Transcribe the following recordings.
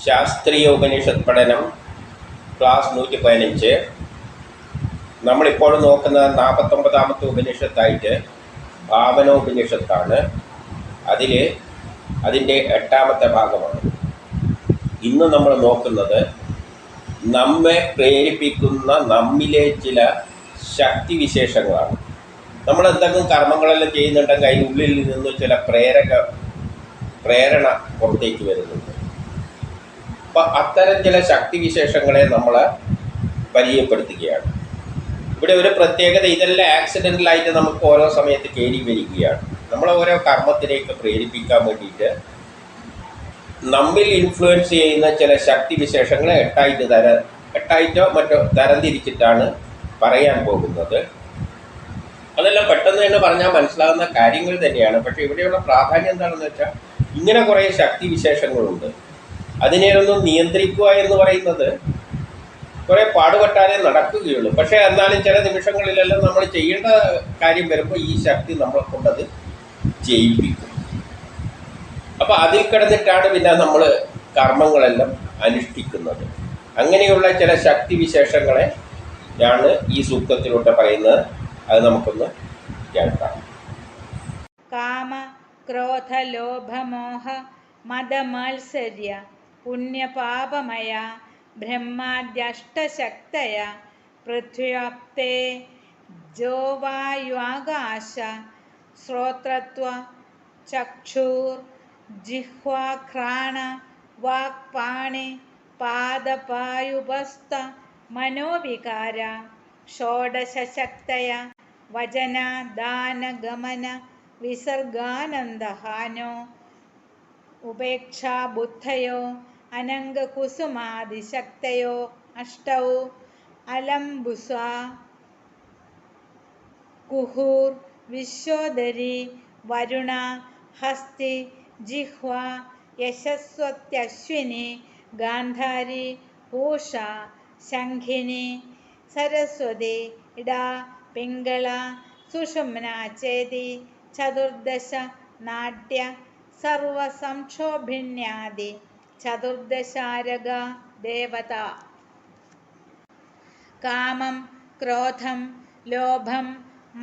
ശാസ്ത്രീയ ഉപനിഷത്ത് പഠനം ക്ലാസ് നൂറ്റി പതിനഞ്ച് നമ്മളിപ്പോൾ നോക്കുന്ന നാൽപ്പത്തൊമ്പതാമത്തെ ഉപനിഷത്തായിട്ട് ഭാവനോപനിഷത്താണ്. അതിൽ അതിന്റെ എട്ടാമത്തെ ഭാഗമാണ്. ഇന്ന് നമ്മൾ നോക്കുന്നത് നമ്മെ പ്രേരിപ്പിക്കുന്ന നമ്മിലെ ചില ശക്തിവിശേഷങ്ങളാണ്. നമ്മൾ എന്തെങ്കിലും കർമ്മങ്ങളെല്ലാം ചെയ്യുന്നുണ്ടെങ്കിൽ അതിനുള്ളിൽ നിന്ന് ചില പ്രേരക പ്രേരണ പുറത്തേക്ക് വരുന്നുണ്ട്. അപ്പം അത്തരം ചില ശക്തിവിശേഷങ്ങളെ നമ്മൾ പരിചയപ്പെടുത്തുകയാണ്. ഇവിടെ ഒരു പ്രത്യേകത ഇതെല്ലാം ആക്സിഡന്റലായിട്ട് നമുക്ക് ഓരോ സമയത്ത് കയറി വരികയാണ്. നമ്മൾ ഓരോ കർമ്മത്തിലേക്ക് പ്രേരിപ്പിക്കാൻ വേണ്ടിയിട്ട് നമ്മിൽ ഇൻഫ്ലുവൻസ് ചെയ്യുന്ന ചില ശക്തിവിശേഷങ്ങളെ എട്ടായിട്ട് തര എട്ടായിട്ടോ മറ്റോ തരംതിരിച്ചിട്ടാണ് പറയാൻ പോകുന്നത്. അതെല്ലാം പെട്ടെന്ന് തന്നെ പറഞ്ഞാൽ മനസ്സിലാകുന്ന കാര്യങ്ങൾ തന്നെയാണ്. പക്ഷേ ഇവിടെയുള്ള പ്രാധാന്യം എന്താണെന്ന് വെച്ചാൽ ഇങ്ങനെ കുറേ ശക്തിവിശേഷങ്ങളുണ്ട്. അതിനെയൊന്നും നിയന്ത്രിക്കുക എന്ന് പറയുന്നത് കുറേ പാടുപെട്ടാലേ നടക്കുകയുള്ളൂ. പക്ഷേ എന്നാലും ചില നിമിഷങ്ങളിലെല്ലാം നമ്മൾ ചെയ്യേണ്ട കാര്യം വരുമ്പോൾ ഈ ശക്തി നമ്മളെ കൊണ്ടത് ചെയ്യിപ്പിക്കും അപ്പോൾ അതിൽ കിടന്നിട്ടാണ് പിന്നെ നമ്മൾ കർമ്മങ്ങളെല്ലാം അനുഷ്ഠിക്കുന്നത്. അങ്ങനെയുള്ള ചില ശക്തി വിശേഷങ്ങളെ ആണ് ഈ സൂക്തത്തിലൂടെ പറയുന്നത്. അത് നമുക്കൊന്ന് കേൾക്കാം. കാമ ക്രോധ ലോഭമോഹ മതമാത്സര്യ പുണ്യപാപമയ ബ്രഹ്മാദ്യഷ്ടശക്തയ പൃഥ്വ്യാപ്തേ ജോവായുവാകാശ ശ്രോത്രത്വ ചക്ഷുർ ജിഹ്വാഘ്രാണ വാക്പാണി പാദപായുപസ്ഥ മനോവികാര ഷോഡശക്തയ വചന ദാന ഗമന വിസർഗാനന്ദഹാനോ ഉപേക്ഷാ ബുദ്ധയോ അനംഗകുസുമാദിശക്തയോ അഷ്ടൗ അലംബുസ കുഹൂർ വിശ്വോദരി വരുണ ഹസ്തി ജിഹ്വ യശസ്വത്യശ്വിനി ഗാന്ധാരി പൂഷ ശംഖിനി സരസ്വതി ഇട പിംഗള സുഷുമ്ന ചേതി ചതുർദശ നാട്യ സർവസംക്ഷോഭിണ്യാദി ചതുർദശാരക ദേവത. കാമം ക്രോധം ലോഭം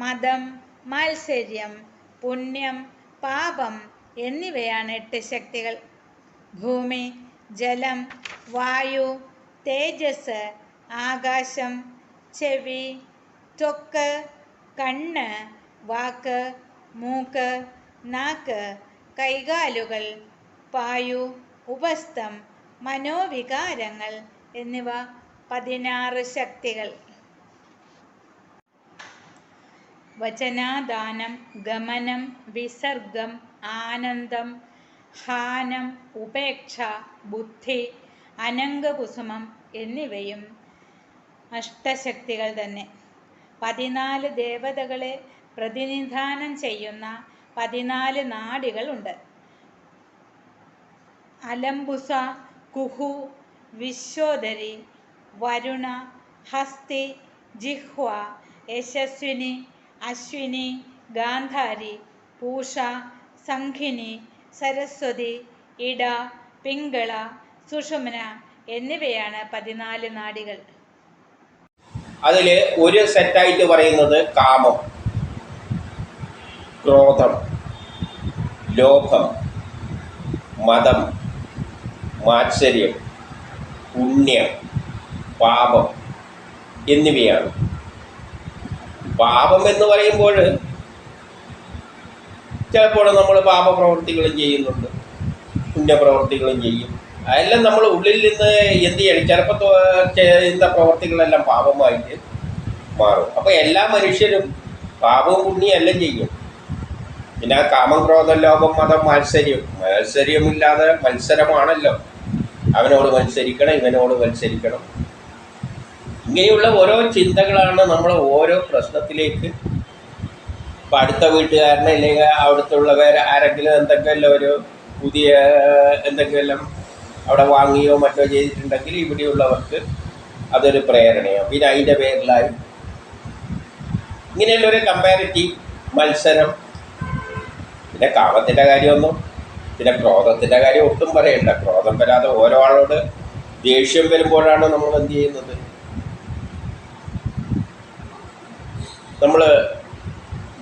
മതം മാത്സര്യം പുണ്യം പാപം എന്നിവയാണ് എട്ട് ശക്തികൾ. ഭൂമി ജലം വായു തേജസ് ആകാശം ചെവി ത്വക്ക് കണ്ണ് വാക്ക് മൂക്ക് നാക്ക് കൈകാലുകൾ പായു ഉപസ്ഥം മനോവികാരങ്ങൾ എന്നിവ പതിനാറ് ശക്തികൾ. വചനാദാനം ഗമനം വിസർഗം ആനന്ദം ഹാനം ഉപേക്ഷ ബുദ്ധി അനംഗകുസുമം എന്നിവയും അഷ്ടശക്തികൾ തന്നെ. പതിനാല് ദേവതകളെ പ്രതിനിധാനം ചെയ്യുന്ന പതിനാല് നാഡികളുണ്ട് അലംബുസ കുഹു വിശ്വോദരി വരുണ ഹസ്തി ജിഹ്വ യശസ്വിനി അശ്വിനി ഗാന്ധാരി പൂഷ സംഖിനി സരസ്വതി ഇട പിങ്കള സുഷുമ്ന എന്നിവയാണ് പതിനാല് നാടികൾ. അതിൽ ഒരു സെറ്റായിട്ട് പറയുന്നത് കാമം ക്രോധം ലോഭം മതം മാത്സര്യം പുണ്യം പാപം എന്നിവയാണ്. പാപം എന്ന് പറയുമ്പോൾ ചിലപ്പോൾ നമ്മൾ പാപപ്രവൃത്തികളും ചെയ്യുന്നുണ്ട് പുണ്യപ്രവൃത്തികളും ചെയ്യും. അതെല്ലാം നമ്മൾ ഉള്ളിൽ നിന്ന് എന്ത് ചെയ്യണം? ചിലപ്പോൾ ചെയ്യുന്ന പ്രവൃത്തികളെല്ലാം പാപമായിട്ട് മാറും. അപ്പോൾ എല്ലാ മനുഷ്യരും പാപവും പുണ്യം എല്ലാം ചെയ്യും. പിന്നെ കാമം ക്രോധം ലോകം മതം മത്സര്യം. മത്സര്യമില്ലാതെ മത്സരമാണല്ലോ. അവനോട് മത്സരിക്കണം ഇവനോട് മത്സരിക്കണം. ഇങ്ങനെയുള്ള ഓരോ ചിന്തകളാണ് നമ്മൾ ഓരോ പ്രശ്നത്തിലേക്ക് ഇപ്പം അടുത്ത വീട്ടുകാരനെ അല്ലെങ്കിൽ അവിടുത്തുള്ളവർ ആരെങ്കിലും എന്തെങ്കിലും ഒരു പുതിയ എന്തെങ്കിലും അവിടെ വാങ്ങിയോ മറ്റോ ചെയ്തിട്ടുണ്ടെങ്കിൽ ഇവിടെയുള്ളവർക്ക് അതൊരു പ്രേരണയാണ്. പിന്നെ അതിന്റെ പേരിലായി ഇങ്ങനെയുള്ളൊരു കമ്പാരിറ്റീവ് മത്സരം പിന്നെ കാമത്തിന്റെ കാര്യമൊന്നും പിന്നെ ക്രോധത്തിന്റെ കാര്യം ഒട്ടും പറയണ്ട. ക്രോധം വരാതെ ഓരോ ആളോട് ദേഷ്യം വരുമ്പോഴാണ് നമ്മൾ എന്ത് ചെയ്യുന്നത്? നമ്മൾ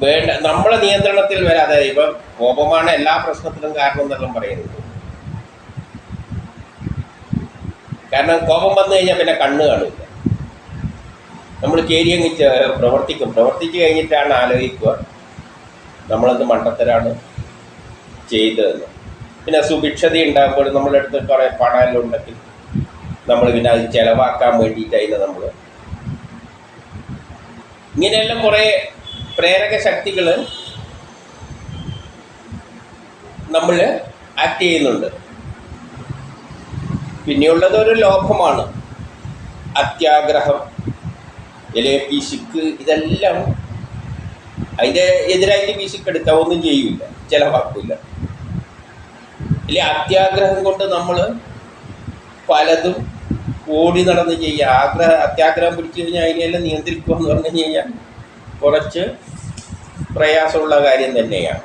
വേണ്ട നമ്മളെ നിയന്ത്രണത്തിൽ വരാതെ ഇപ്പം കോപമാണ് എല്ലാ പ്രശ്നത്തിനും കാരണം എന്നെല്ലാം പറയുന്നത്. കാരണം കോപം വന്നു കഴിഞ്ഞാൽ പിന്നെ കണ്ണ് കാണില്ല നമ്മൾ ചേരിയങ്ങ് പ്രവർത്തിക്കും. പ്രവർത്തിച്ചു കഴിഞ്ഞിട്ടാണ് ആലോചിക്കുക. നമ്മളെന്ത് മണ്ടത്തരാണ്? ചെയ്തതെന്ന്. പിന്നെ സുഭിക്ഷത ഉണ്ടാകുമ്പോൾ നമ്മളെ അടുത്ത് കുറേ പണമെല്ലാം ഉണ്ടെങ്കിൽ നമ്മൾ പിന്നെ അത് ചിലവാക്കാൻ വേണ്ടിയിട്ടായിരുന്നു നമ്മൾ. ഇങ്ങനെയെല്ലാം കുറേ പ്രേരക ശക്തികൾ നമ്മൾ ആക്ട് ചെയ്യുന്നുണ്ട്. പിന്നെയുള്ളത് ഒരു ലോഭമാണ്. അത്യാഗ്രഹം ഇല്ലേ പിശുക്ക് ഇതെല്ലാം അതിന്റെ എതിരായിട്ട് പിശുക്ക് എടുക്കുക ഒന്നും ചെയ്യൂല ചിലവാക്കില്ല. ഇല്ലേ അത്യാഗ്രഹം കൊണ്ട് നമ്മൾ പലതും ഓടി നടന്ന് ചെയ്യുക. ആഗ്രഹ അത്യാഗ്രഹം പിടിച്ചു കഴിഞ്ഞാൽ അതിനെല്ലാം നിയന്ത്രിക്കുക എന്ന് പറഞ്ഞു കഴിഞ്ഞാൽ കുറച്ച് പ്രയാസമുള്ള കാര്യം തന്നെയാണ്.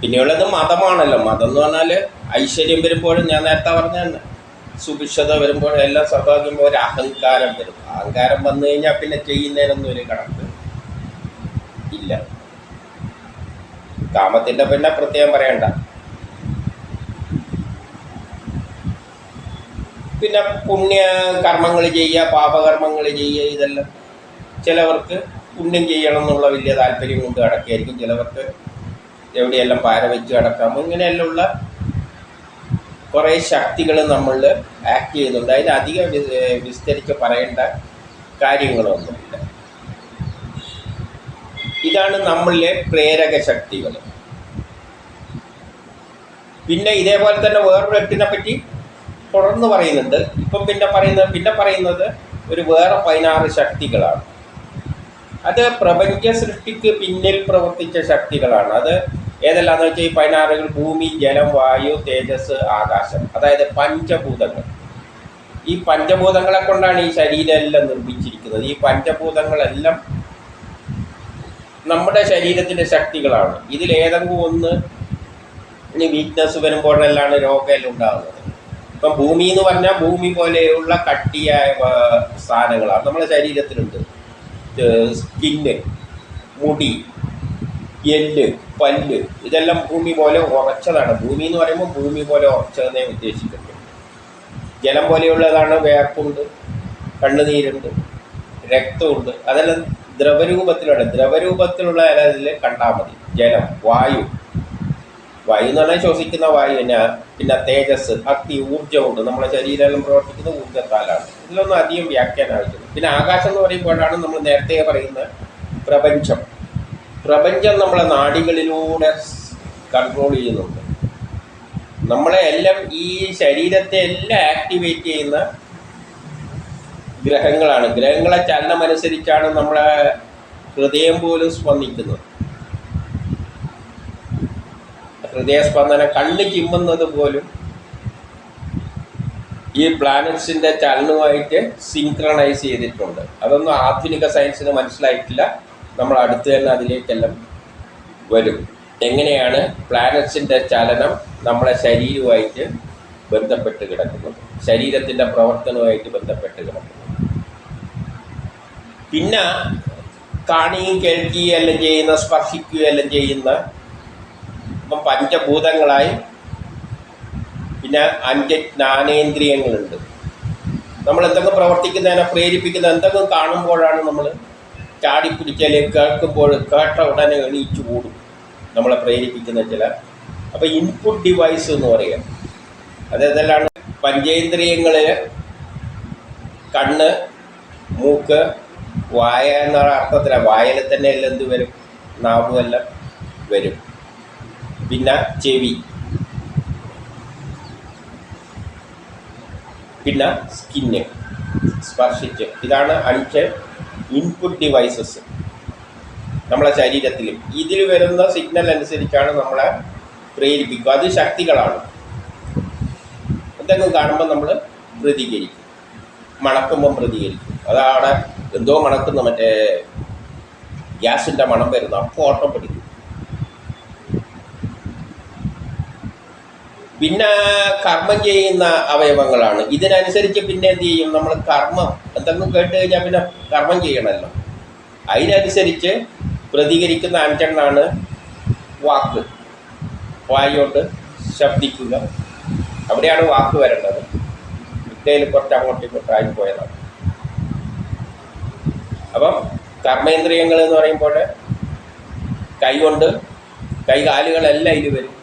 പിന്നെയുള്ളത് മതമാണല്ലോ. മതം എന്ന് പറഞ്ഞാൽ ഐശ്വര്യം വരുമ്പോഴും ഞാൻ നേരത്തെ പറഞ്ഞ സുഭിക്ഷത വരുമ്പോഴും എല്ലാം സ്വഭാവിക്കുമ്പോൾ ഒരു അഹങ്കാരം വരും. അഹങ്കാരം വന്നു കഴിഞ്ഞാൽ പിന്നെ ചെയ്യുന്നതിനൊന്നും ഒരു കണക്ക് ഇല്ല. കാമത്തിന്റെ പിന്നെ പ്രത്യേകം പറയണ്ട. പിന്നെ പുണ്യ കർമ്മങ്ങൾ ചെയ്യുക പാപകർമ്മങ്ങൾ ചെയ്യുക ഇതെല്ലാം ചിലവർക്ക് പുണ്യം ചെയ്യണം എന്നുള്ള വലിയ താല്പര്യം കൊണ്ട് കിടക്കുകയായിരിക്കും ചിലവർക്ക് എവിടെയെല്ലാം പാര വെച്ച് കിടക്കാം ഇങ്ങനെയെല്ലാം ഉള്ള കുറേ ശക്തികൾ നമ്മൾ ആക്ട് ചെയ്യുന്നുണ്ട്. അതിന് അധികം വിസ്തരിച്ച് പറയേണ്ട കാര്യങ്ങളൊന്നുമില്ല. ഇതാണ് നമ്മളിലെ പ്രേരക ശക്തികൾ പിന്നെ ഇതേപോലെ തന്നെ വേറൊരു എട്ടിനെ പറ്റി തുടർന്ന് പറയുന്നുണ്ട്. ഇപ്പം പിന്നെ പറയുന്നത് പിന്നെ പറയുന്നത് ഒരു വേറെ പതിനാറ് ശക്തികളാണ്. അത് പ്രപഞ്ച സൃഷ്ടിക്ക് പിന്നിൽ പ്രവർത്തിച്ച ശക്തികളാണ്. അത് ഏതെല്ലാന്ന് വെച്ചാൽ ഈ പതിനാറുകൾ ഭൂമി ജലം വായു തേജസ് ആകാശം. അതായത് പഞ്ചഭൂതങ്ങൾ. ഈ പഞ്ചഭൂതങ്ങളെ കൊണ്ടാണ് ഈ ശരീരമെല്ലാം നിർമ്മിച്ചിരിക്കുന്നത്. ഈ പഞ്ചഭൂതങ്ങളെല്ലാം നമ്മുടെ ശരീരത്തിന്റെ ശക്തികളാണ്. ഇതിലേതെങ്കിലും ഒന്ന് വീക്ക്നെസ് വരുമ്പോഴെല്ലാം രോഗമെല്ലാം ഉണ്ടാകുന്നത്. ഇപ്പം ഭൂമി എന്ന് പറഞ്ഞാൽ ഭൂമി പോലെയുള്ള കട്ടിയായ സാധനങ്ങളാണ്. നമ്മുടെ ശരീരത്തിലുണ്ട്. സ്കിന്ന് മുടി എല്ല് പല്ല് ഇതെല്ലാം ഭൂമി പോലെ ഉറച്ചതാണ്. ഭൂമി എന്ന് പറയുമ്പോൾ ഭൂമി പോലെ ഉറച്ചതെന്നേ ഉദ്ദേശിക്കുന്നു ജലം പോലെയുള്ളതാണ് വേർപ്പുണ്ട് കണ്ണുനീരുണ്ട് രക്തമുണ്ട്. അതെല്ലാം ദ്രവരൂപത്തിലുള്ള ദ്രവരൂപത്തിലുള്ള ഇതിൽ കണ്ടാൽ മതി. ജലം വായു. വായു എന്ന് പറഞ്ഞാൽ ശ്വസിക്കുന്ന വായു തന്നെ പിന്നെ തേജസ് അഗ്നി ഊർജമുണ്ട് നമ്മുടെ ശരീരം പ്രവർത്തിക്കുന്ന ഊർജത്താലാണ്. ഇതിലൊന്നും അധികം വ്യാഖ്യാനം ആവശ്യമില്ല. പിന്നെ ആകാശം എന്ന് പറയുമ്പോഴാണ് നമ്മൾ നേരത്തെ പറയുന്ന പ്രപഞ്ചം. പ്രപഞ്ചം നമ്മളെ നാടികളിലൂടെ കൺട്രോൾ ചെയ്യുന്നുണ്ട്. നമ്മളെ എല്ലാം ഈ ശരീരത്തെ എല്ലാം ആക്ടിവേറ്റ് ചെയ്യുന്ന ഗ്രഹങ്ങളാണ്. ഗ്രഹങ്ങളെ ചലനമനുസരിച്ചാണ് നമ്മളെ ഹൃദയം പോലും സ്പന്ദിക്കുന്നത്. ഹൃദയസ്പന്ദനം കണ്ണ് ചിമ്മുന്നത് പോലും ഈ പ്ലാനറ്റ്സിന്റെ ചലനവുമായിട്ട് സിങ്ക്രണൈസ് ചെയ്തിട്ടുണ്ട്. അതൊന്നും ആധുനിക സയൻസിന് മനസ്സിലായിട്ടില്ല. നമ്മൾ അടുത്ത് തന്നെ അതിലേക്കെല്ലാം വരും. എങ്ങനെയാണ് പ്ലാനറ്റ്സിന്റെ ചലനം നമ്മളെ ശരീരവുമായിട്ട് ബന്ധപ്പെട്ട് കിടക്കുന്നത്? ശരീരത്തിന്റെ പ്രവർത്തനവുമായിട്ട് ബന്ധപ്പെട്ട് കിടക്കുന്നത്. പിന്നെ കാണുകയും കേൾക്കുകയും എല്ലാം ചെയ്യുന്ന സ്പർശിക്കുകയും എല്ലാം ചെയ്യുന്ന ഇപ്പം പഞ്ചഭൂതങ്ങളായി പിന്നെ അഞ്ച് ജ്ഞാനേന്ദ്രിയങ്ങളുണ്ട്. നമ്മൾ എന്തെങ്കിലും പ്രവർത്തിക്കുന്നതിനെ പ്രേരിപ്പിക്കുന്ന എന്തെങ്കിലും കാണുമ്പോഴാണ് നമ്മൾ ചാടിപ്പിടിച്ചാൽ കേൾക്കുമ്പോൾ കേട്ട ഉടനെ എണീച്ചു കൂടും. നമ്മളെ പ്രേരിപ്പിക്കുന്ന ചില. അപ്പോൾ ഇൻപുട്ട് ഡിവൈസ് എന്ന് പറയാം. അതേതെല്ലാം പഞ്ചേന്ദ്രിയങ്ങളിൽ കണ്ണ് മൂക്ക് വായ എന്ന അർത്ഥത്തിലാണ് വായന തന്നെ എല്ലാം എന്ത് വരും? നാവും എല്ലാം വരും. പിന്നെ ചെവി. പിന്നെ സ്കിന്ന്. സ്പർശിച്ച്. ഇതാണ് അഞ്ച് ഇൻപുട്ട് ഡിവൈസസ്. നമ്മളെ ശരീരത്തിൽ ഇതിൽ വരുന്ന സിഗ്നൽ അനുസരിച്ചാണ് നമ്മളെ പ്രേരിപ്പിക്കുക. അത് ശക്തികളാണ്. എന്തെങ്കിലും കാണുമ്പോൾ നമ്മൾ പ്രതികരിക്കും. മണക്കുമ്പം പ്രതികരിക്കും. അതവിടെ എന്തോ മണക്കുന്ന മറ്റേ ഗ്യാസിന്റെ മണം വരുന്ന അപ്പോൾ ഓട്ടം പിടിക്കും. പിന്നെ കർമ്മം ചെയ്യുന്ന അവയവങ്ങളാണ്. ഇതിനനുസരിച്ച് പിന്നെ എന്ത് ചെയ്യും? നമ്മൾ കർമ്മം എന്തെങ്കിലും കേട്ട് കഴിഞ്ഞാൽ പിന്നെ കർമ്മം ചെയ്യണമല്ലോ അതിനനുസരിച്ച് പ്രതികരിക്കുന്ന അഞ്ചെണ്ണാണ് വാക്ക്. വായോട്ട് ശബ്ദിക്കുക. അവിടെയാണ് വാക്ക് വരേണ്ടത്. വിട്ടയിൽ കുറച്ച് അങ്ങോട്ടും ഇങ്ങോട്ടായി പോയതാണ്. അപ്പം കർമ്മേന്ദ്രിയങ്ങൾ എന്ന് പറയുമ്പോൾ കൈകൊണ്ട് കൈകാലുകളെല്ലാം ഇതിൽ വരും.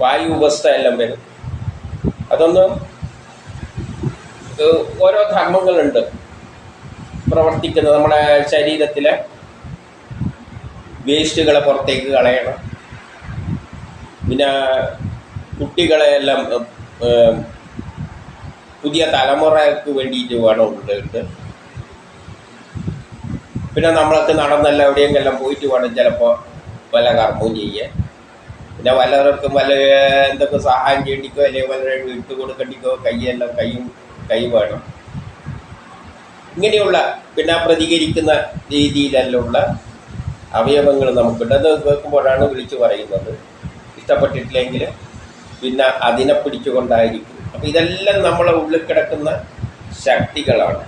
വായു ഉപസ്ഥ എല്ലാം വരും. അതൊന്നും ഓരോ ധർമ്മങ്ങളുണ്ട് പ്രവർത്തിക്കുന്നത്. നമ്മുടെ ശരീരത്തിലെ വേസ്റ്റുകളെ പുറത്തേക്ക് കളയണം. പിന്നെ കുട്ടികളെ എല്ലാം പുതിയ തലമുറയ്ക്ക് വേണ്ടിയിട്ട് വേണം ഉണ്ട് പിന്നെ നമ്മളൊക്കെ നടന്നല്ല എവിടെയെങ്കിലും പോയിട്ട് വേണം ചിലപ്പോൾ വല്ല കർമ്മവും ചെയ്യാൻ പിന്നെ വല്ലവർക്കും വല്ല എന്തൊക്കെ സഹായം ചെയ്യണ്ടിക്കോ അല്ലെങ്കിൽ വല്ലവരും ഇട്ട് കൊടുക്കണ്ടിക്കോ കൈയെല്ലാം കൈയും കൈ വേണം. ഇങ്ങനെയുള്ള പിന്നെ പ്രതികരിക്കുന്ന രീതിയിലെല്ലാം അവയവങ്ങൾ നമുക്കുണ്ട്. അത് കേൾക്കുമ്പോഴാണ് വിളിച്ചു പറയുന്നത്. ഇഷ്ടപ്പെട്ടിട്ടില്ലെങ്കിൽ പിന്നെ അതിനെ പിടിച്ചുകൊണ്ടായിരിക്കും. അപ്പം ഇതെല്ലാം നമ്മളെ ഉള്ളിൽ കിടക്കുന്ന ശക്തികളാണ്.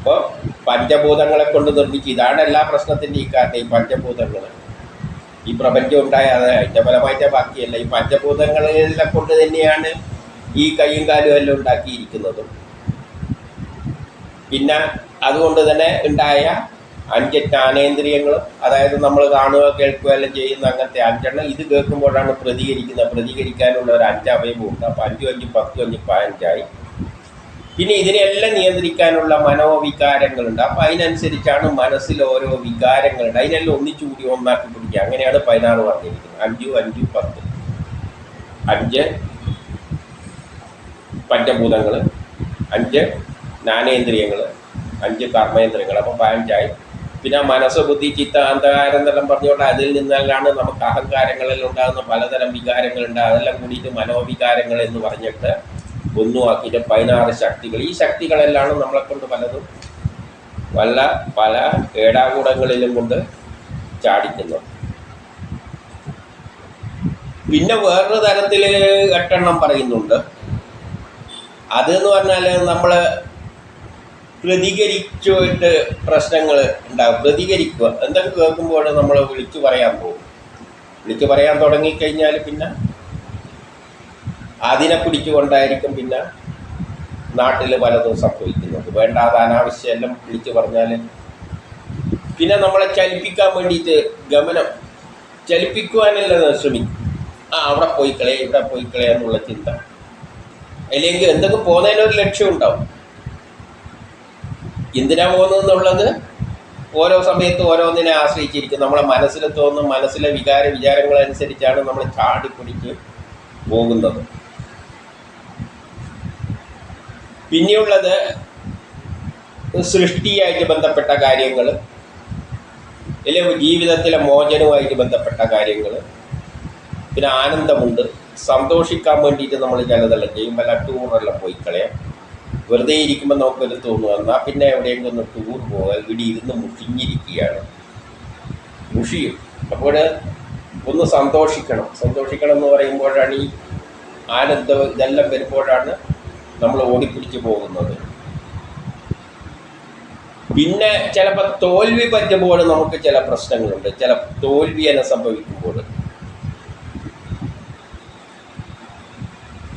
അപ്പോൾ പഞ്ചഭൂതങ്ങളെ കൊണ്ട് നിർമ്മിച്ച് ഇതാണ് എല്ലാ പ്രശ്നത്തിന്റെ ഈ കാരണം ഈ പഞ്ചഭൂതങ്ങൾ ഈ പ്രപഞ്ചം ഉണ്ടായ അത് അതിന്റെ ഫലമായിട്ട് ബാക്കിയല്ല. ഈ പഞ്ചഭൂതങ്ങളെ കൊണ്ട് തന്നെയാണ് ഈ കൈയും കാലും എല്ലാം ഉണ്ടാക്കിയിരിക്കുന്നതും. പിന്നെ അതുകൊണ്ട് തന്നെ ഉണ്ടായ അഞ്ച് ജ്ഞാനേന്ദ്രിയങ്ങളും അതായത് നമ്മൾ കാണുക കേൾക്കുക എല്ലാം ചെയ്യുന്ന അങ്ങനത്തെ അഞ്ചെണ്ണം ഇത് കേൾക്കുമ്പോഴാണ് പ്രതികരിക്കുന്നത് പ്രതികരിക്കാനുള്ള ഒരു അഞ്ച് അവയവമുണ്ട് അപ്പം അഞ്ചും അഞ്ചും പത്തും അഞ്ചും പതിനഞ്ചായി. പിന്നെ ഇതിനെല്ലാം നിയന്ത്രിക്കാനുള്ള മനോവികാരങ്ങളുണ്ട്. അപ്പം അതിനനുസരിച്ചാണ് മനസ്സിൽ ഓരോ വികാരങ്ങളുണ്ട്. അതിനെല്ലാം ഒന്നിച്ചു കൂടി ഒന്നാക്കി പിടിക്കുക. അങ്ങനെയാണ് പതിനാറ് പറഞ്ഞിരിക്കുന്നത്. അഞ്ചു അഞ്ചു പത്ത്. അഞ്ച് പഞ്ചഭൂതങ്ങൾ അഞ്ച് ജ്ഞാനേന്ദ്രിയങ്ങൾ അഞ്ച് കർമ്മേന്ദ്രിയങ്ങൾ. അപ്പോൾ പതിനഞ്ചായി. പിന്നെ മനസ്സ് ബുദ്ധി ചിത്ത അന്ധകാരം എന്നെല്ലാം പറഞ്ഞുകൊണ്ട് അതിൽ നിന്നെല്ലാം നമുക്ക് അഹങ്കാരങ്ങളിൽ ഉണ്ടാകുന്ന പലതരം വികാരങ്ങളുണ്ട്. അതെല്ലാം കൂടിയിട്ട് മനോവികാരങ്ങൾ എന്ന് പറഞ്ഞിട്ട് ഒന്നുമാക്കിയിട്ട് പതിനാറ് ശക്തികൾ. ഈ ശക്തികളെല്ലാം നമ്മളെ കൊണ്ട് പലതും വല്ല പല ഏടാകൂടങ്ങളിലും കൊണ്ട് ചാടിക്കുന്നു പിന്നെ വേറൊരു തരത്തിൽ എട്ടെണ്ണം പറയുന്നുണ്ട്. അതെന്ന് പറഞ്ഞാൽ നമ്മൾ പ്രതികരിച്ചിട്ട് പ്രശ്നങ്ങൾ ഉണ്ടാകും പ്രതികരിക്കുക. എന്തൊക്കെ കേൾക്കുമ്പോൾ നമ്മൾ വിളിച്ചു പറയാൻ പോകും. വിളിച്ചു പറയാൻ തുടങ്ങിക്കഴിഞ്ഞാൽ പിന്നെ അതിനെ പിടിച്ചുകൊണ്ടായിരിക്കും പിന്നെ നാട്ടിൽ പലതും സംഭവിക്കുന്നത്. വേണ്ടാതെ അനാവശ്യം എല്ലാം വിളിച്ചു പറഞ്ഞാൽ പിന്നെ നമ്മളെ ചലിപ്പിക്കാൻ വേണ്ടിയിട്ട് ഗമനം. ചലിപ്പിക്കുവാനല്ല ശ്രമിക്കും ആ അവിടെ പോയി കളയ ഇവിടെ പോയി കളയ എന്നുള്ള ചിന്ത. അല്ലെങ്കിൽ എന്തൊക്കെ പോകുന്നതിനൊരു ലക്ഷ്യം ഉണ്ടാവും. എന്തിനാ പോകുന്നതെന്നുള്ളത് ഓരോ സമയത്ത് ഓരോന്നിനെ ആശ്രയിച്ചിരിക്കും. നമ്മളെ മനസ്സിൽ തോന്നും മനസ്സിലെ വികാര വിചാരങ്ങളനുസരിച്ചാണ് നമ്മൾ ചാടിപ്പിടിച്ച് പോകുന്നത്. പിന്നെയുള്ളത് സൃഷ്ടിയായിട്ട് ബന്ധപ്പെട്ട കാര്യങ്ങൾ അല്ലെങ്കിൽ ജീവിതത്തിലെ മോചനവുമായിട്ട് ബന്ധപ്പെട്ട കാര്യങ്ങൾ പിന്നെ ആനന്ദമുണ്ട്. സന്തോഷിക്കാൻ വേണ്ടിയിട്ട് നമ്മൾ ചിലതെല്ലാം ചെയ്യും. വല്ല ടൂറെല്ലാം പോയി കളയാം. വെറുതെ ഇരിക്കുമ്പോൾ നമുക്കൊരു തോന്നുക എന്നാൽ പിന്നെ എവിടെയെങ്കിലും ഒന്ന് ടൂർ പോകാൻ ഇവിടെ ഇരുന്ന് മുഷിഞ്ഞിരിക്കുകയാണ്. മുഷിയും. അപ്പോൾ ഒന്ന് സന്തോഷിക്കണം. സന്തോഷിക്കണം എന്ന് പറയുമ്പോഴാണ് ഈ ആനന്ദം ഇതെല്ലാം വരുമ്പോഴാണ് നമ്മൾ ഓടിപ്പിടിച്ച് പോകുന്നത്. പിന്നെ ചിലപ്പോൾ തോൽവി പറ്റുമ്പോൾ നമുക്ക് ചില പ്രശ്നങ്ങളുണ്ട്. ചില തോൽവി എന്നെ സംഭവിക്കുമ്പോൾ.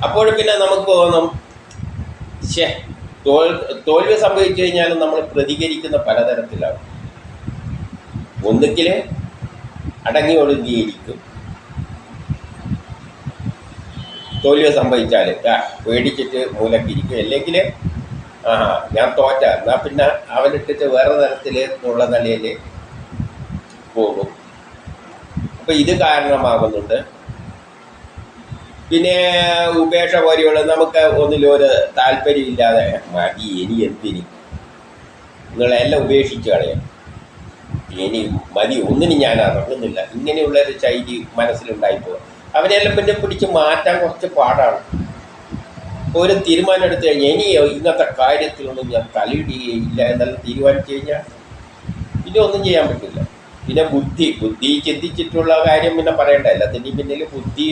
അപ്പോൾ പിന്നെ നമുക്ക് തോന്നും ശേ തോൽ തോൽവി സംഭവിച്ചു കഴിഞ്ഞാലും നമ്മൾ പ്രതികരിക്കുന്ന പലതരത്തിലാണ്. ഒന്നുകിൽ അടങ്ങി ഒഴുകിയിരിക്കും തോൽവി സംഭവിച്ചാൽ പേടിച്ചിട്ട് മൂലക്കിരിക്കും അല്ലെങ്കിൽ ആ ഞാൻ തോറ്റ. എന്നാൽ പിന്നെ അവനിട്ടിട്ട് വേറെ തരത്തിൽ ഉള്ള നിലയിൽ പോകും. അപ്പം ഇത് കാരണമാകുന്നുണ്ട്. പിന്നെ ഉപേക്ഷ പോലെയുള്ള നമുക്ക് ഒന്നിലൊരു താല്പര്യമില്ലാതെ മതി ഇനി എന്തിനി? നിങ്ങളെല്ലാം ഉപേക്ഷിച്ച് കളയാം. ഇനി മതി ഒന്നിനും ഞാൻ ഇറങ്ങുന്നില്ല ഇങ്ങനെയുള്ളൊരു ശൈലി മനസ്സിലുണ്ടായിപ്പോ അവനെല്ലാം പിന്നെ പിടിച്ച് മാറ്റാൻ കുറച്ച് പാടാണ്. ഒരു തീരുമാനം എടുത്തു കഴിഞ്ഞാൽ ഇനി ഇന്നത്തെ കാര്യത്തിലൊന്നും ഞാൻ തലയിടുകയില്ല എന്നെല്ലാം തീരുമാനിച്ചു കഴിഞ്ഞാൽ പിന്നെ ഒന്നും ചെയ്യാൻ പറ്റില്ല. പിന്നെ ബുദ്ധി ബുദ്ധി ചിന്തിച്ചിട്ടുള്ള കാര്യം പിന്നെ പറയണ്ട. എല്ലാത്തിന്റെയും പിന്നിൽ ബുദ്ധി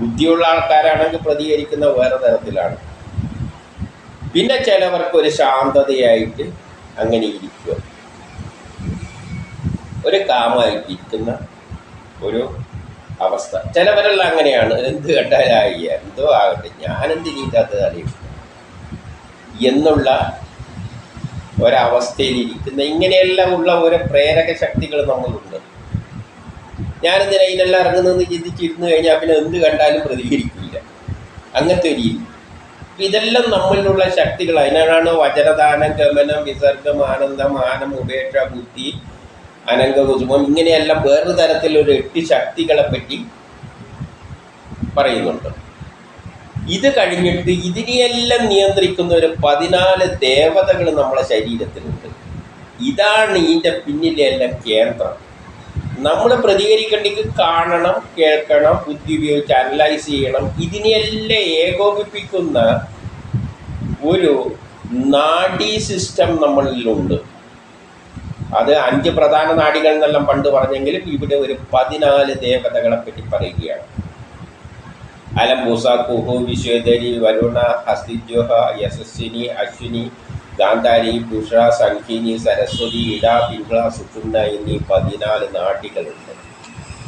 ബുദ്ധിയുള്ള ആൾക്കാരാണെങ്കിൽ പ്രതികരിക്കുന്ന വേറെ തരത്തിലാണ്. പിന്നെ ചിലവർക്ക് ഒരു ശാന്തതയായിട്ട് അങ്ങനെ ഇരിക്കുക. ഒരു കാമായിട്ട് ഇരിക്കുന്ന ഒരു അവസ്ഥ. ചിലവരെല്ലാം അങ്ങനെയാണ്. എന്ത് കണ്ടാലായി? എന്തോ ആകട്ടെ. ഞാനെന്തിനീറ്റാത്ത അറിയും. എന്നുള്ള ഒരവസ്ഥയിലിരിക്കുന്ന ഇങ്ങനെയെല്ലാം ഉള്ള ഓരോ പ്രേരക ശക്തികൾ നമ്മളുണ്ട്. ഞാനെന്തിനാ ഇതിനെല്ലാം ഇറങ്ങുന്നതെന്ന് ചിന്തിച്ചിരുന്നു കഴിഞ്ഞാൽ പിന്നെ എന്ത് കണ്ടാലും പ്രതികരിക്കില്ല. അങ്ങനത്തെ ഒരു രീതി. ഇതെല്ലാം നമ്മളിലുള്ള ശക്തികൾ അതിനാണ് വചനദാനം ഗമനം വിസർഗം ആനന്ദം ആനം ഉപേക്ഷ ബുദ്ധി അനങ്ക കുസുമം ഇങ്ങനെയെല്ലാം വേറൊരു തരത്തിലൊരു എട്ട് ശക്തികളെ പറ്റി പറയുന്നുണ്ട്. ഇത് കഴിഞ്ഞിട്ട് ഇതിനെയെല്ലാം നിയന്ത്രിക്കുന്ന ഒരു പതിനാല് ദേവതകൾ നമ്മളെ ശരീരത്തിലുണ്ട്. ഇതാണ് ഇതിന്റെ പിന്നിലെ എല്ലാം കേന്ദ്രം. നമ്മൾ പ്രതികരിക്കേണ്ടെങ്കിൽ കാണണം കേൾക്കണം ബുദ്ധി ഉപയോഗിച്ച് അനലൈസ് ചെയ്യണം. ഇതിനെയെല്ലാം ഏകോപിപ്പിക്കുന്ന ഒരു നാഡീ സിസ്റ്റം നമ്മളിലുണ്ട്. അത് അഞ്ച് പ്രധാന നാടികൾ എന്നെല്ലാം പണ്ട് പറഞ്ഞെങ്കിലും ഇവിടെ ഒരു പതിനാല് ദേവതകളെ പറ്റി പറയുകയാണ്. അലംബൂസ കുഹു വിശ്വധരി വരുണ ഹസ്തിജ്യോഹ യശസ്വിനി അശ്വിനി ഗാന്ധാരി പുഷ സംഖിനി സരസ്വതി ഇട പിങ്കള സുഷുണ്ണ എന്നീ പതിനാല് നാട്ടികളുണ്ട്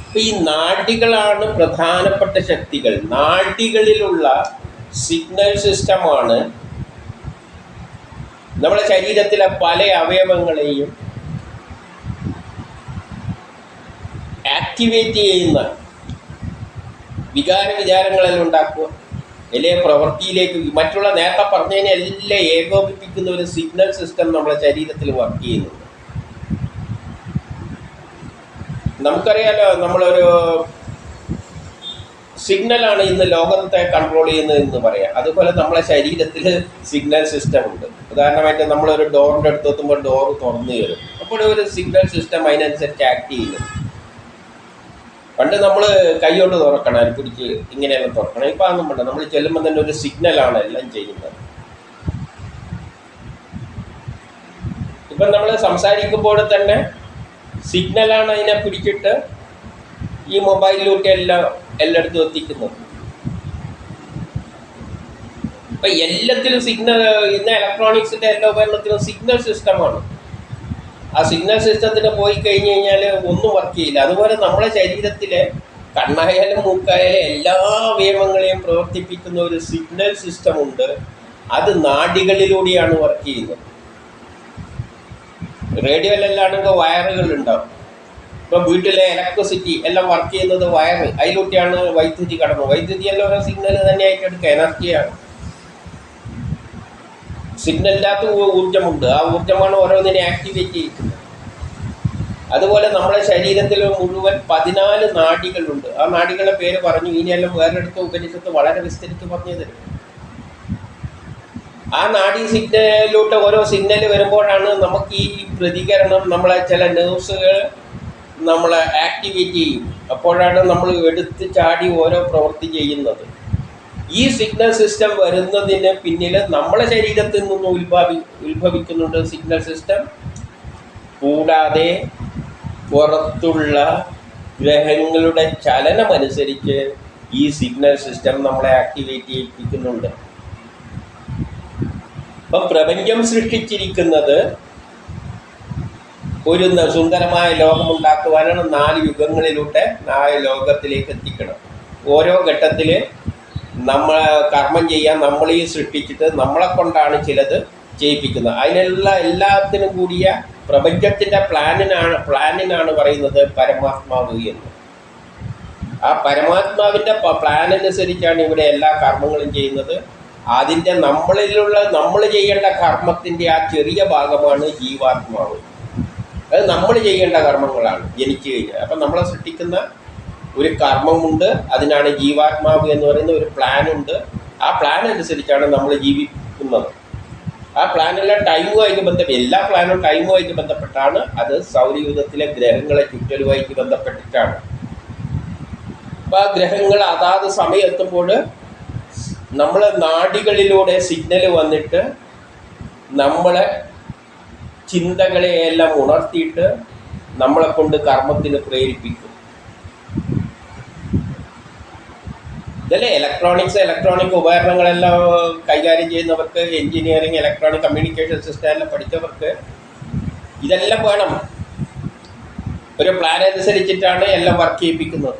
അപ്പം ഈ നാട്ടികളാണ് പ്രധാനപ്പെട്ട ശക്തികൾ. നാട്ടികളിലുള്ള സിഗ്നൽ സിസ്റ്റമാണ് നമ്മുടെ ശരീരത്തിലെ പല അവയവങ്ങളെയും ആക്ടിവേറ്റ് ചെയ്യുന്ന വികാര വിചാരങ്ങളെല്ലാം ഉണ്ടാക്കുക. അല്ലെ പ്രവൃത്തിയിലേക്ക് മറ്റുള്ള നേരത്തെ പറഞ്ഞതിനെ എല്ലാം ഏകോപിപ്പിക്കുന്ന ഒരു സിഗ്നൽ സിസ്റ്റം നമ്മുടെ ശരീരത്തിൽ വർക്ക് ചെയ്യുന്നുണ്ട് നമുക്കറിയാലോ നമ്മളൊരു സിഗ്നലാണ് ഇന്ന് ലോകത്തെ കൺട്രോൾ ചെയ്യുന്നത് എന്ന് പറയാം. അതുപോലെ നമ്മളെ ശരീരത്തിൽ സിഗ്നൽ സിസ്റ്റം ഉണ്ട്. ഉദാഹരണമായിട്ട് നമ്മളൊരു ഡോറിന്റെ അടുത്ത് എത്തുമ്പോൾ ഡോർ തുറന്നു കയറും. അപ്പോൾ ഒരു സിഗ്നൽ സിസ്റ്റം അതിനനുസരിച്ച് ആക്ട് ചെയ്യുന്നു. പണ്ട് നമ്മൾ കൈകൊണ്ട് തുറക്കണം അരിപ്പിടിച്ച് പിടിച്ച് ഇങ്ങനെയെല്ലാം തുറക്കണം. ഇപ്പം അതൊന്നും വേണ്ട. നമ്മൾ ചെല്ലുമ്പോൾ തന്നെ ഒരു സിഗ്നലാണ് എല്ലാം ചെയ്യുന്നത്. ഇപ്പം നമ്മൾ സംസാരിക്കുമ്പോൾ തന്നെ സിഗ്നലാണ് അതിനെ പിടിച്ചിട്ട് ഈ മൊബൈലിലൂടെ എല്ലാം എല്ലായിടത്തും എത്തിക്കുന്നത്. ഇപ്പം എല്ലാത്തിലും സിഗ്നൽ ഇന്ന് ഇലക്ട്രോണിക്സിന്റെ എല്ലാ ഉപകരണത്തിലും സിഗ്നൽ സിസ്റ്റമാണ് ആ സിഗ്നൽ സിസ്റ്റത്തിന് പോയി കഴിഞ്ഞ് കഴിഞ്ഞാൽ ഒന്നും വർക്ക് ചെയ്യില്ല. അതുപോലെ നമ്മുടെ ശരീരത്തിലെ കണ്ണായാലും മൂക്കായാലും എല്ലാ അവയവങ്ങളെയും പ്രവർത്തിപ്പിക്കുന്ന ഒരു സിഗ്നൽ സിസ്റ്റം ഉണ്ട്. അത് നാഡികളിലൂടെയാണ് വർക്ക് ചെയ്യുന്നത്. റേഡിയോയിലെല്ലാണെങ്കിൽ വയറുകൾ ഉണ്ടാവും ഇപ്പം വീട്ടിലെ ഇലക്ട്രിസിറ്റി എല്ലാം വർക്ക് ചെയ്യുന്നത് വയറ്. അതിലൂടെയാണ് വൈദ്യുതി കടന്നു വൈദ്യുതി എല്ലാം ഓരോ സിഗ്നൽ തന്നെയായിട്ട് എടുക്കുക എനർജിയാണ് സിഗ്നലിനകത്ത് ഊർജമുണ്ട്. ആ ഊർജമാണ് ഓരോന്നിനെ ആക്ടിവേറ്റ് ചെയ്യുന്നത് അതുപോലെ നമ്മുടെ ശരീരത്തിൽ മുഴുവൻ പതിനാല് നാടികളുണ്ട്. ആ നാടികളുടെ പേര് പറഞ്ഞു. ഇനിയെല്ലാം വേറെടുത്ത് ഉപനിഷത്ത് വളരെ വിസ്തരിച്ച് പറഞ്ഞു തരും. ആ നാഡി സിഗ്നലിലൂടെ ഓരോ സിഗ്നൽ വരുമ്പോഴാണ് നമുക്ക് ഈ പ്രതികരണം നമ്മളെ ചില നെർവ്സുകൾ നമ്മളെ ആക്ടിവേറ്റ് ചെയ്യും. അപ്പോഴാണ് നമ്മൾ എടുത്ത് ചാടി ഓരോ പ്രവൃത്തി ചെയ്യുന്നത്. ഈ സിഗ്നൽ സിസ്റ്റം വരുന്നതിന് പിന്നിൽ നമ്മളെ ശരീരത്തിൽ നിന്ന് ഉത്ഭവി ഉത്ഭവിക്കുന്നുണ്ട് സിഗ്നൽ സിസ്റ്റം കൂടാതെ പുറത്തുള്ള ഗ്രഹങ്ങളുടെ ചലനമനുസരിച്ച് ഈ സിഗ്നൽ സിസ്റ്റം നമ്മളെ ആക്ടിവേറ്റ് ചെയ്യിപ്പിക്കുന്നുണ്ട്. അപ്പം പ്രപഞ്ചം സൃഷ്ടിച്ചിരിക്കുന്നത് ഒരു സുന്ദരമായ ലോകമുണ്ടാക്കുവാനാണ് നാല് യുഗങ്ങളിലൂടെ നാല് ലോകത്തിലേക്ക് എത്തിക്കണം. ഓരോ ഘട്ടത്തിൽ നമ്മൾ കർമ്മം ചെയ്യാൻ നമ്മളീ സൃഷ്ടിച്ചിട്ട് നമ്മളെ കൊണ്ടാണ് ചിലത് ചെയ്യിപ്പിക്കുന്നത്. അതിനുള്ള എല്ലാത്തിനും കൂടിയ പ്രപഞ്ചത്തിന്റെ പ്ലാനിനാണ് പ്ലാനിനാണ് പറയുന്നത് പരമാത്മാവ് എന്ന്. ആ പരമാത്മാവിന്റെ പ്ലാൻ അനുസരിച്ചാണ് ഇവിടെ എല്ലാ കർമ്മങ്ങളും ചെയ്യുന്നത്. അതിന്റെ നമ്മളിലുള്ള നമ്മൾ ചെയ്യേണ്ട കർമ്മത്തിന്റെ ആ ചെറിയ ഭാഗമാണ് ജീവാത്മാവ്. അത് നമ്മൾ ചെയ്യേണ്ട കർമ്മങ്ങളാണ് ജനിച്ചു കഴിഞ്ഞാൽ. അപ്പം നമ്മളെ സൃഷ്ടിക്കുന്ന ഒരു കർമ്മമുണ്ട് അതിനാണ് ജീവാത്മാവ് എന്ന് പറയുന്ന ഒരു പ്ലാൻ ഉണ്ട്. ആ പ്ലാൻ അനുസരിച്ചാണ് നമ്മൾ ജീവിക്കുന്നത്. ആ പ്ലാനെല്ലാം ടൈമുമായിട്ട് ബന്ധപ്പെട്ട് എല്ലാ പ്ലാനും ടൈമുമായിട്ട് ബന്ധപ്പെട്ടാണ്. അത് സൗരയൂഥത്തിലെ ഗ്രഹങ്ങളെ ചുറ്റലുമായിട്ട് ബന്ധപ്പെട്ടിട്ടാണ്. അപ്പം ആ ഗ്രഹങ്ങൾ അതാത് സമയം എത്തുമ്പോൾ നമ്മളെ നാഡികളിലൂടെ സിഗ്നൽ വന്നിട്ട് നമ്മളെ ചിന്തകളെയെല്ലാം ഉണർത്തിയിട്ട് നമ്മളെ കൊണ്ട് കർമ്മത്തിന് പ്രേരിപ്പിക്കും. ഇതല്ലേ ഇലക്ട്രോണിക്സ് ഇലക്ട്രോണിക് ഉപകരണങ്ങളെല്ലാം കൈകാര്യം ചെയ്യുന്നവർക്ക് എഞ്ചിനീയറിംഗ് ഇലക്ട്രോണിക് കമ്മ്യൂണിക്കേഷൻ സിസ്റ്റം എല്ലാം പഠിച്ചവർക്ക് ഇതെല്ലാം വേണം. ഒരു പ്ലാൻ അനുസരിച്ചിട്ടാണ് എല്ലാം വർക്ക് ചെയ്യിപ്പിക്കുന്നത്.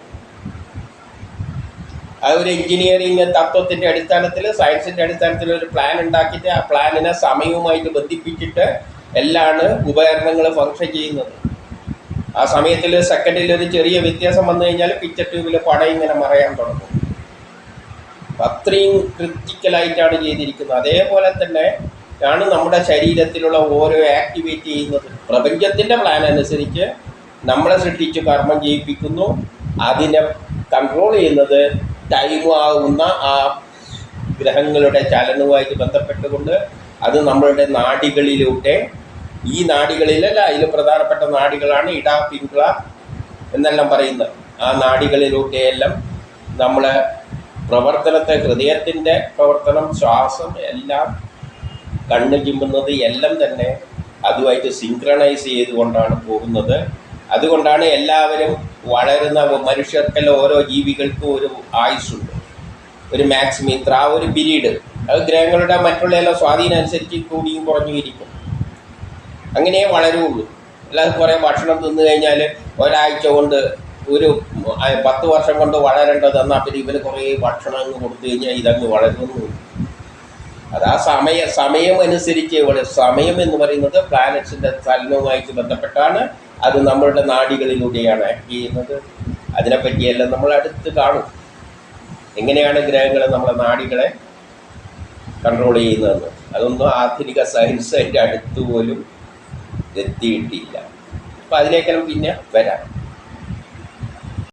ആ ഒരു എഞ്ചിനീയറിംഗ് തത്വത്തിന്റെ അടിസ്ഥാനത്തിൽ സയൻസിന്റെ അടിസ്ഥാനത്തിൽ ഒരു പ്ലാൻ ഉണ്ടാക്കിയിട്ട് ആ പ്ലാനിനെ സമയവുമായിട്ട് ബന്ധിപ്പിച്ചിട്ട് എല്ലാമാണ് ഉപകരണങ്ങൾ ഫങ്ഷൻ ചെയ്യുന്നത്. ആ സമയത്തിൽ സെക്കൻഡിൽ ഒരു ചെറിയ വ്യത്യാസം വന്നു കഴിഞ്ഞാൽ പിക്ചർ ട്യൂബിൽ പടം ഇങ്ങനെ മറയാൻ തുടങ്ങും. അത്രയും ക്രിറ്റിക്കലായിട്ടാണ് ചെയ്തിരിക്കുന്നത്. അതേപോലെ തന്നെ ആണ് നമ്മുടെ ശരീരത്തിലുള്ള ഓരോ ആക്ടിവേറ്റ് ചെയ്യുന്നത്. പ്രപഞ്ചത്തിന്റെ പ്ലാൻ അനുസരിച്ച് നമ്മളെ സൃഷ്ടിച്ച് കർമ്മം ചെയ്യിപ്പിക്കുന്നു. അതിനെ കൺട്രോൾ ചെയ്യുന്നത് ടൈം ആകുന്ന ആ ഗ്രഹങ്ങളുടെ ചലനവുമായിട്ട് ബന്ധപ്പെട്ടുകൊണ്ട് അത് നമ്മളുടെ നാടികളിലൂടെ ഈ നാടികളിലല്ല അതിൽ പ്രധാനപ്പെട്ട നാടികളാണ് ഇട പിങ്കള എന്നെല്ലാം പറയുന്നത്. ആ നാടികളിലൂടെയെല്ലാം നമ്മളെ പ്രവർത്തനത്തെ ഹൃദയത്തിന്റെ പ്രവർത്തനം ശ്വാസം എല്ലാം കണ്ണ് ചിമ്മുന്നത് എല്ലാം തന്നെ അതുമായിട്ട് സിങ്ക്രണൈസ് ചെയ്തുകൊണ്ടാണ് പോകുന്നത്. അതുകൊണ്ടാണ് എല്ലാവരും വളരുന്ന മനുഷ്യർക്കെല്ലാം ഓരോ ജീവികൾക്കും ഒരു ആയുസ്സുണ്ട്. ഒരു മാക്സിമം ഇത്ര ആ ഒരു പീരീഡ് അത് ഗ്രഹങ്ങളുടെ മറ്റുള്ള എല്ലാ സ്വാധീനം അനുസരിച്ച് കൂടിയും കുറഞ്ഞു ഇരിക്കും. അങ്ങനെയേ വളരുള്ളൂ. അല്ലാതെ കുറേ ഭക്ഷണം തിന്നു കഴിഞ്ഞാൽ ഒരാഴ്ച കൊണ്ട് ഒരു പത്ത് വർഷം കൊണ്ട് വളരേണ്ടത് എന്നാൽ പിന്നെ ഇവന് കുറേ ഭക്ഷണം അങ്ങ് കൊടുത്തു കഴിഞ്ഞാൽ ഇതങ്ങ് വളരുന്നു. അത് ആ സമയ സമയം അനുസരിച്ച് ഇവിടെ സമയം എന്ന് പറയുന്നത് പ്ലാനറ്റ്സിന്റെ ചലനവുമായിട്ട് ബന്ധപ്പെട്ടാണ് അത് നമ്മളുടെ നാടികളിലൂടെയാണ് ആക്ട് ചെയ്യുന്നത്. അതിനെപ്പറ്റിയെല്ലാം നമ്മൾ അടുത്ത് കാണും. എങ്ങനെയാണ് ഗ്രഹങ്ങൾ നമ്മളെ നാടികളെ കൺട്രോൾ ചെയ്യുന്നതെന്ന്. അതൊന്നും ആധുനിക സയൻസ് അതിന്റെ അടുത്ത് പോലും എത്തിയിട്ടില്ല. അപ്പം അതിലേക്കെല്ലാം പിന്നെ വരാം.